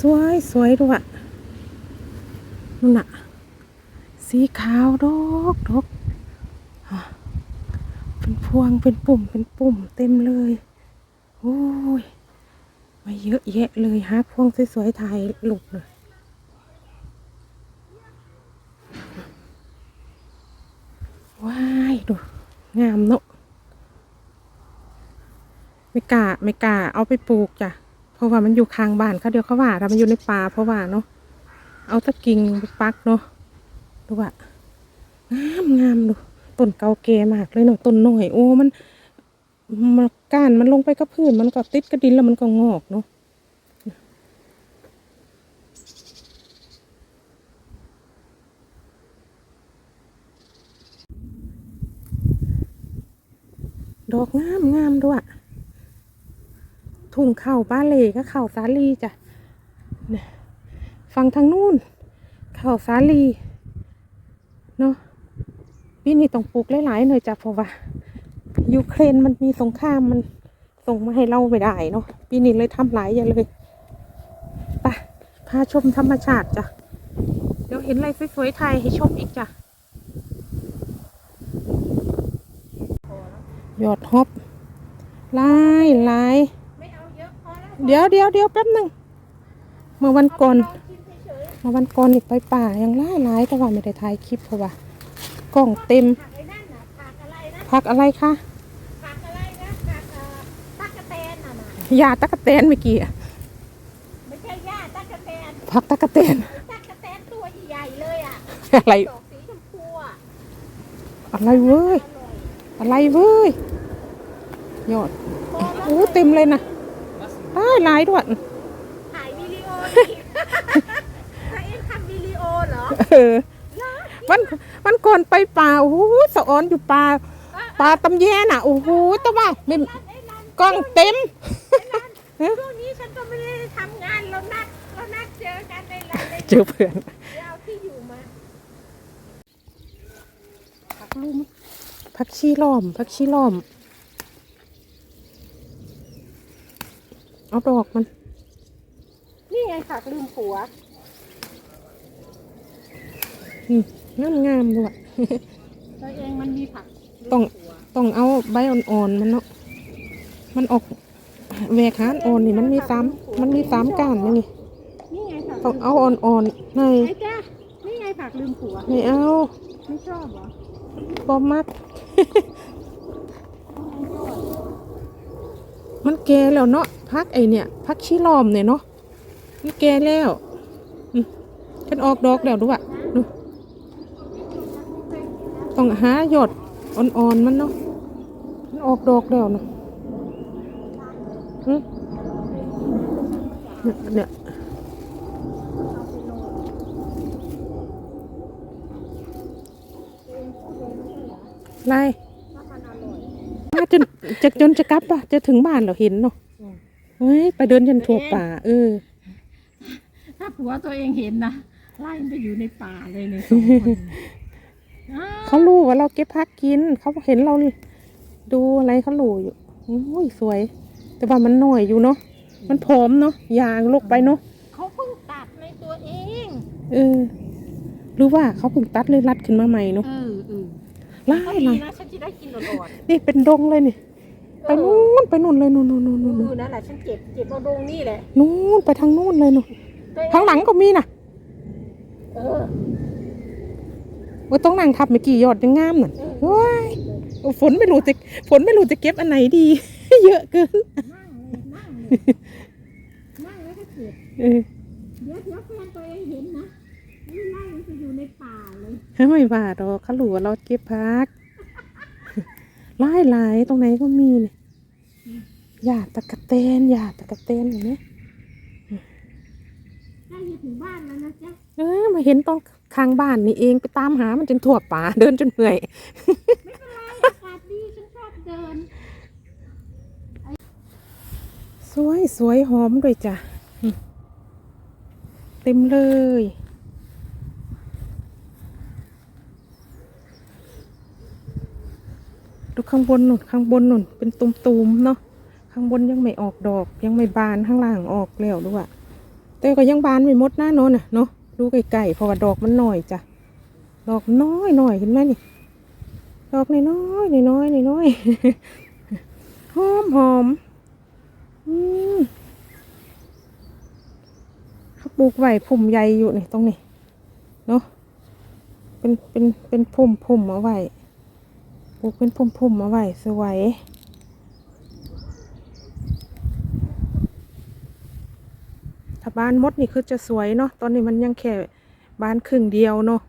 สวยสวยด้วยนู่นน่ะ สีขาวดกดกเป็นพวงเป็นปุ่มเป็นปุ่มเต็มเลยโอ้ยมาเยอะแยะเลยฮะพวงสวยๆถ่ายหลุกเลยว้ายดู งามเนอะไม่กล้าไม่กล้าเอาไปปลูกจ้ะ เพราะว่ามันอยู่ข้างบ้านเขาเดียวเขาว่าถ้ามันอยู่ในป่าเพราะว่าเนาะเอาตะกิ่งไปปักเนาะดูว่างามงามดูต้นเก่าแก่มากเลยเนาะต้นหน้อยโอ้มันมันก้านมันลงไปกับพื้นมันก็ติดกระดินแล้วมันก็งอกเนาะดอกงามงามด้วย ถุงเข่าบ้านเลก็เข่าสาลีจ้ะฟังทางนู้นเข่าสาลีเนาะปีนี้ต้องปลูกหลายๆหน่อยจ้ะเพราะว่ายูเครนมันมีสงครามมันส่งมาให้เราไม่ได้เนาะปีนี้เลยทำหลายอย่างเลยไปพาชมธรรมชาติจ้ะเดี๋ยวเห็นอะไรสวยๆไทยให้ชมอีกจ้ะยอดฮอปลายลายไล้ว เดี๋ยวเดี๋ยวเดี๋ยวแป๊บหนึ่งเมื่อวันก่อนลองชิมเฉยเมื่อวันก่อนอีกไปป่ายังล่าหลายแต่ว่าไม่ได้ถ่ายคลิปเพราะว่ากล้องเต็มๆผักไอ้นั่นน่ะผักอะไรนะพักอะไรคะผักอะไรนะผักเอ่อตั๊กแตนน่ะนะยาตะกะแตนเมื่อกี้อะไม่ใช่หญ้าตั๊กแตนพักตะกะแตนไอ้ตั๊กแตนตัวใหญ่ๆเลยอะอะไรดอกสีชมพูอะอะไรเว้ยอร่อยอะไรเว้ยยอดพอแล้วโอ้เต็มเลยนะ ได้หลายด้วยถ่ายวิดีโอดิตัวเองทำวิดีโอเหรอเออวันวันก่อนไปป่าโอ้โหสะออนอยู่ป่าป่าตำแยน่ะโอ้โหแต่ว่าไม่ไอ้นั่นกล้องเต็มช่วงนี้ฉันก็ไม่ได้ทำงานเรานัดเรานัดเจอกันในร้านในเจอเพื่อนเดี๋ยวเอาที่อยู่มาผักลุมผักชีล้อมผักชีล้อม เอาดอกมัน นี่ไงผักลืมผัวงามงามๆด้วยตัวเองมันมีผักต้องต้องเอาใบอ่อนๆมันเนาะมันออกแหวกหานอ่อนนี่มันมีสามมันมีสามก้านนี่ไงนี่ไงผักต้องเอาอ่อนๆในไอ้จ้านี่ไงผักลืมผัวไม่เอาไม่ชอบเหรอบอมัก มันแก่แล้วเนาะพักไอเนี่ยพักชีลอมเนี่ยเนาะมันแก่แล้วมันออกดอกแล้วด้วยดูต้องหาหยดอ่อนๆมันเนาะมันออกดอกแล้วเนาะเนี่ยเนี่ยไรมา จนจะจนจะกลับปะจะถึงบ้านเราเห็นเนาะเฮ้ยไปเดินจนทั่วป่า เออ ถ้าผัวตัวเองเห็นนะไล่มันไปอยู่ในป่าเลยในสองคนอ้าวเขารู้ว่าเราเก็บผักกิน เขาเห็นเราดูอะไรเขารู้อยู่โอ้ยสวย แต่ว่ามันหน่อยอยู่เนาะมันผอมเนาะยางลกไปเนาะเขาเพิ่งตัดในตัวเองเออหรือว่าเขาเพิ่งตัดเลยรัดขึ้นมาใหม่เนาะเออเออไล่ก็ไล่ดีนะฉันจะได้กิน อ่อนนี่เป็นดงเลยนี่ๆไปนู่นไปนู่นเลยนู่นนู่นนู่นนู่นเออนั่นแหละฉันเก็บเก็บเอาดงนี่แหละนู่นไปทางนู่นเลยนู่นตัวเอข้างหลังก็มีนะเออว่าต้องนั่งทับเมื่อกี้ยอดยังงามน่ะว้ายฝนไม่รู้จะฝนไม่รู้จะเก็บอันไหนดี เยอะเกินนั่งเลยนั่งเลยนั่งแล้วก็เก็บเออเดี๋ยวเดี๋ยวแฟนตัวเองเห็นนะนี่ไล่มันไปอยู่ในป่าเลยไม่ว่าดอกเขารู้ว่าเราเก็บพัก หลายหลายตรงไหนก็มีเนี่ยหยาดตะกะเตนหยาดตะกะเตนเห็นไหมใกล้จะถึงบ้านแล้วนะจ๊ะเออมาเห็นตรงข้างบ้านนี่เองไปตามหามันจนทั่วป่าเดินจนเหนื่อย ไม่เป็นไรอากาศดีฉันชอบเดิน สวยสวยหอมด้วยจ้ะอืมเต็มเลย ข้างบนนุ่นข้างบนนุ่นเป็นตุ่มๆเนาะข้างบนยังไม่ออกดอก ยังไม่บานข้างล่างออกแล้วด้วยแต่ก็ยังบานไม่หมดหน้าโน้นน่ะเนาะดูไกลๆเพราะว่าดอกมันหน้อยจ้ะดอกน้อยหน่อยเห็นไหมนี่ดอกน้อยน้อยน้อยน้อยหอมหอมอืมเขาปลูกไว้พุ่มใหญ่อยู่นี่ตรงนี้เนาะเป็นเป็นเป็นพุ่มพุ่มเอาไว้ ปลูกเป็นพุ่มๆมเอาไว้สวยถ้าบ้านมดนี่คือจะสวยเนาะตอนนี้มันยังแค่บ้านครึ่งเดียวเนาะ